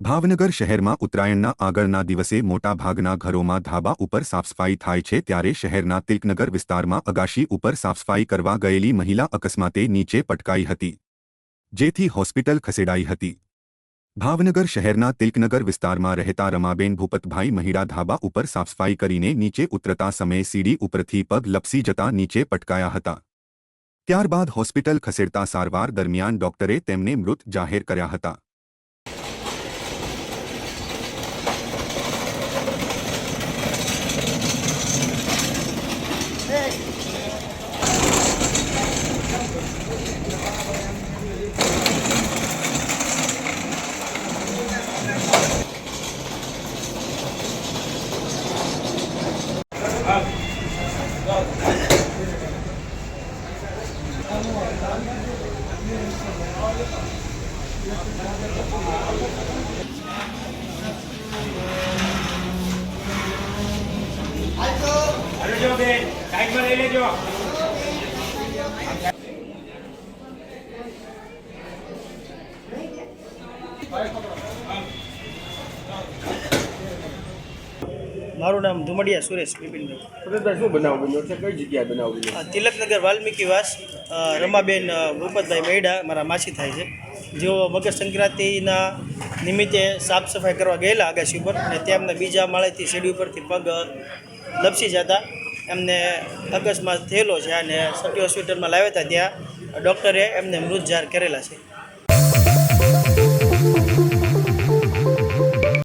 ભાવનગર શહેરમાં ઉત્તરાયણના આગળના દિવસે મોટાભાગના ઘરોમાં ધાબા ઉપર સાફસફાઈ થાય છે ત્યારે શહેરના તિલકનગર વિસ્તારમાં અગાશી ઉપર સાફસફાઈ કરવા ગયેલી મહિલા અકસ્માતે નીચે પટકાઈ હતી, જેથી હોસ્પિટલ ખસેડાઈ હતી. ભાવનગર શહેરના તિલકનગર વિસ્તારમાં રહેતા રમાબેન ભૂપતભાઈ મહિડા ધાબા ઉપર સાફસફાઈ કરીને નીચે ઉતરતા સમયે સીડી ઉપરથી પગ લપસી જતા નીચે પટકાયા હતા. ત્યારબાદ હોસ્પિટલ ખસેડતા સારવાર દરમિયાન ડોક્ટરે તેમને મૃત જાહેર કર્યા હતા. લેજો બેન સાઈડમાં લઈ લેજો. મારું નામ ધુમડિયા સુરેશ બિપિનભાઈ. સુરેશભાઈ શું બનાવ બન્યો છે? કઈ જગ્યાએ બનાવ બન્યો તિલકનગર વાલ્મીકી વાસ રમાબેન ભૂપતભાઈ મૈડા મારા માસી થાય છે. જેઓ મકર સંક્રાંતિના નિમિત્તે સાફ સફાઈ કરવા ગયેલા આગાશી ઉપર અને તેમના બીજા માળેથી સીડી ઉપરથી પગ લપસી જતા એમને અકસ્માત થયેલો છે અને સટી હોસ્પિટલમાં લાવ્યા હતા ત્યાં. ડૉક્ટરે એમને મૃત જાહેર કરેલા છે.